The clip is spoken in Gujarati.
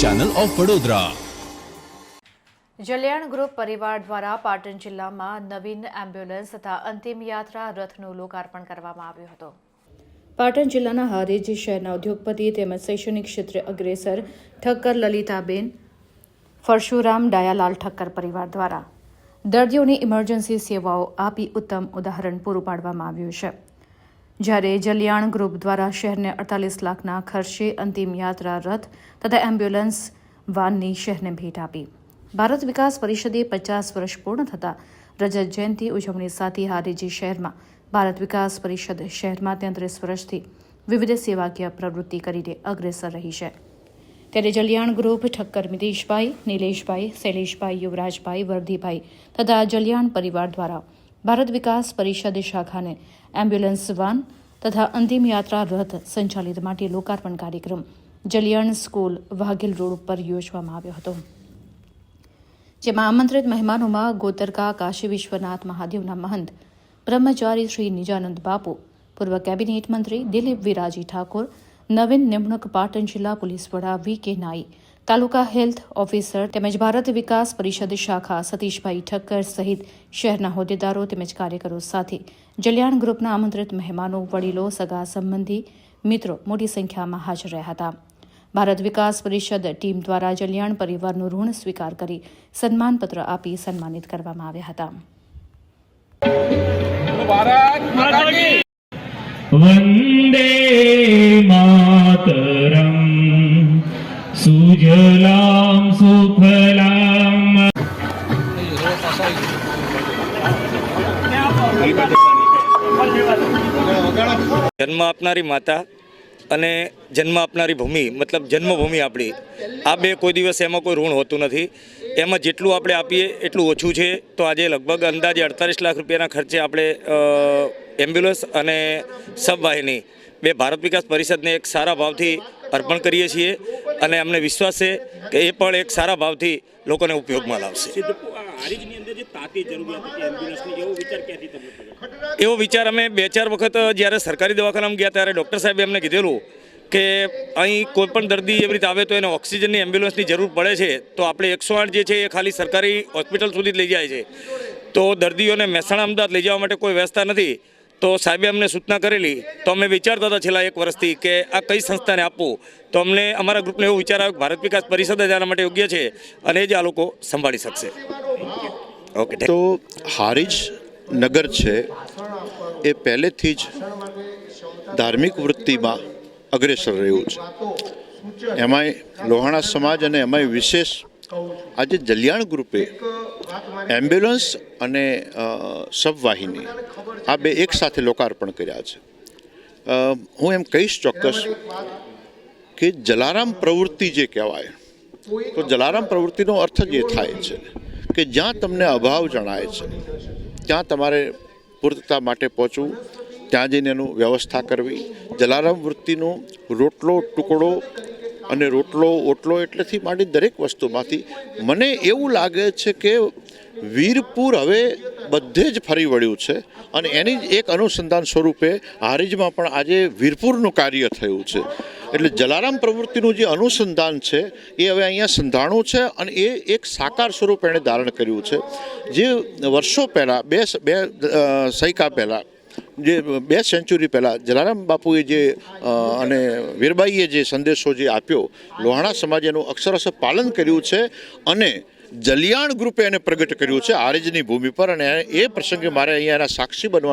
Channel of Vadodara Jalyan group પરિવાર દ્વારા પાટણ જિલ્લામાં નવીન એમ્બ્યુલન્સ તથા અંતિમ યાત્રા રથનું લોકાર્પણ કરવામાં આવ્યું હતું. પાટણ જિલ્લાના હારીજ શહેરના ઉદ્યોગપતિ તેમજ શૈક્ષણિક ક્ષેત્રે અગ્રેસર ઠક્કર લલિતાબેન પરશુરામ ડાયાલાલ ઠક્કર પરિવાર દ્વારા દર્દીઓની ઇમરજન્સી સેવાઓ આપી ઉત્તમ ઉદાહરણ પૂરું પાડવામાં આવ્યું છે. જ્યારે જલિયાણ ગ્રુપ દ્વારા શહેરને અડતાલીસ લાખના ખર્ચે અંતિમ યાત્રા રથ તથા એમ્બ્યુલન્સ વાનની શહેરને ભેટ આપી. ભારત વિકાસ પરિષદે પચાસ વર્ષ પૂર્ણ થતાં રજત જયંતિ ઉજવણી સાથે હારીજી શહેરમાં ભારત વિકાસ પરિષદ શહેરમાં તેત્રીસ વર્ષથી વિવિધ સેવાકીય પ્રવૃત્તિ કરીને અગ્રેસર રહી છે. ત્યારે જલિયાણ ગ્રુપ ઠક્કર મિતેશભાઈ, નિલેશભાઈ, શૈલેષભાઈ, યુવરાજભાઈ વરદીભાઈ તથા જલિયાણ પરિવાર દ્વારા ભારત વિકાસ પરિષદ શાખાને એમ્બ્યુલન્સ વાન તથા અંતિમ યાત્રા રથ સંચાલિત માટે લોકાર્પણ કાર્યક્રમ જલિયાણ સ્કૂલ વાઘેલ રોડ ઉપર યોજવામાં આવ્યો હતો. જેમાં આમંત્રિત મહેમાનોમાં ગોતરકા કાશી વિશ્વનાથ મહાદેવના મહંત, બ્રહ્મચારી શ્રી નિજાનંદ બાપુ, પૂર્વ કેબિનેટ મંત્રી દિલીપ વિરાજી ઠાકોર, નવીન નિમણૂક પાટણ જિલ્લા પોલીસ વડા વી કે નાઈ તાલુકા હેલ્થ ઓફિસર તેમજ ભારત વિકાસ પરિષદ શાખા સતીશભાઈ ઠક્કર સહિત શહેરના હોદ્દેદારો તેમજ કાર્યકરો સાથે જલિયાણ ગ્રુપના આમંત્રિત મહેમાનો વડીલો સગા સંબંધી મિત્રો મોટી સંખ્યામાં હાજર રહ્યા હતા. ભારત વિકાસ પરિષદ ટીમ દ્વારા જલિયાણ પરિવારનું ઋણ સ્વીકાર કરી સન્માનપત્ર આપી સન્માનિત કરવામાં આવ્યા હતા. વંદે માતરમ. સુજલામ સુફલામ જન્મ આપનારી માતા અને જન્મ આપનારી ભૂમિ, મતલબ જન્મભૂમિ આપણી. આ બે કોઈ દિવસ એમાં કોઈ ઋણ હોતું નથી. એમાં જેટલું આપણે આપીએ એટલું ઓછું છે. તો આજે લગભગ અંદાજે અડતાલીસ લાખ રૂપિયાના ખર્ચે આપણે એમ્બ્યુલન્સ અને સબવાહિની બે ભારત વિકાસ પરિષદને એક સારા ભાવથી અર્પણ કરીએ છીએ અને અમને વિશ્વાસ છે કે એ પણ એક સારા ભાવથી લોકોને ઉપયોગમાં લાવશે. એવો વિચાર અમે બે ચાર વખત જ્યારે સરકારી દવાખાનામાં ગયા ત્યારે ડૉક્ટર સાહેબે અમને કીધેલું કે અહીં કોઈ પણ દર્દી એવી રીતે આવે તો એને ઓક્સિજનની એમ્બ્યુલન્સની જરૂર પડે છે, તો આપણે એકસો આઠ જે છે એ ખાલી સરકારી હોસ્પિટલ સુધી લઈ જાય છે. તો દર્દીઓને મહેસાણા અમદાવાદ લઈ જવા માટે કોઈ વ્યવસ્થા નથી. તો સાહેબે અમને સૂચના કરેલી, તો અમે વિચારતા હતા છેલ્લા એક વર્ષથી કે આ કઈ સંસ્થાને આપવું? તો અમને અમારા ગ્રુપને એવો વિચાર આવ્યો ભારત વિકાસ પરિષદ જ આના માટે યોગ્ય છે અને જ આ લોકો સંભાળી શકશે. ઓકે તો હારીજ નગર છે, એ પહેલેથી જ ધાર્મિક વૃત્તિમાં અગ્રેસર રહ્યું છે. એમાંય લોહાણા સમાજ અને એમાંય વિશેષ આજે જલિયાણ ગ્રુપે એમ્બ્યુલન્સ અને સબવાહિની આ બે એક સાથે લોકાર્પણ કર્યા છે. હું એમ કહીશ ચોક્કસ કે જલારામ પ્રવૃત્તિ જે કહેવાય, તો જલારામ પ્રવૃત્તિનો અર્થ જ એ થાય છે કે જ્યાં તમને અભાવ જણાય છે, ત્યાં તમારે પૂર્તતા માટે પહોંચવું ત્યાં જઈને એનું વ્યવસ્થા કરવી. જલારામ વૃત્તિનો રોટલો, ટુકડો અને રોટલો, ઓટલો એટલેથી માંડી દરેક વસ્તુમાંથી મને એવું લાગે છે કે વીરપુર હવે બધે જ ફરી વળ્યું છે અને એની જ એક અનુસંધાન સ્વરૂપે હારીજમાં પણ આજે વીરપુરનું કાર્ય થયું છે. એટલે જલારામ પ્રવૃત્તિનું જે અનુસંધાન છે, એ હવે અહીંયા સંધાણું છે અને એ એક સાકાર સ્વરૂપ એણે ધારણ કર્યું છે. જે વર્ષો પહેલાં, બે બે સૈકા પહેલાં જે બે સેન્ચુરી પહેલાં જલારામ બાપુએ જે અને વીરબાઈએ જે સંદેશો જે આપ્યો, લોહાણા સમાજે એનું અક્ષરશ પાલન કર્યું છે અને જલિયાણ ગ્રુપે એને પ્રગટ કર્યું છે આરજની ભૂમિ પર અને એ પ્રસંગે મારે અહીંયા એના સાક્ષી બનવાનું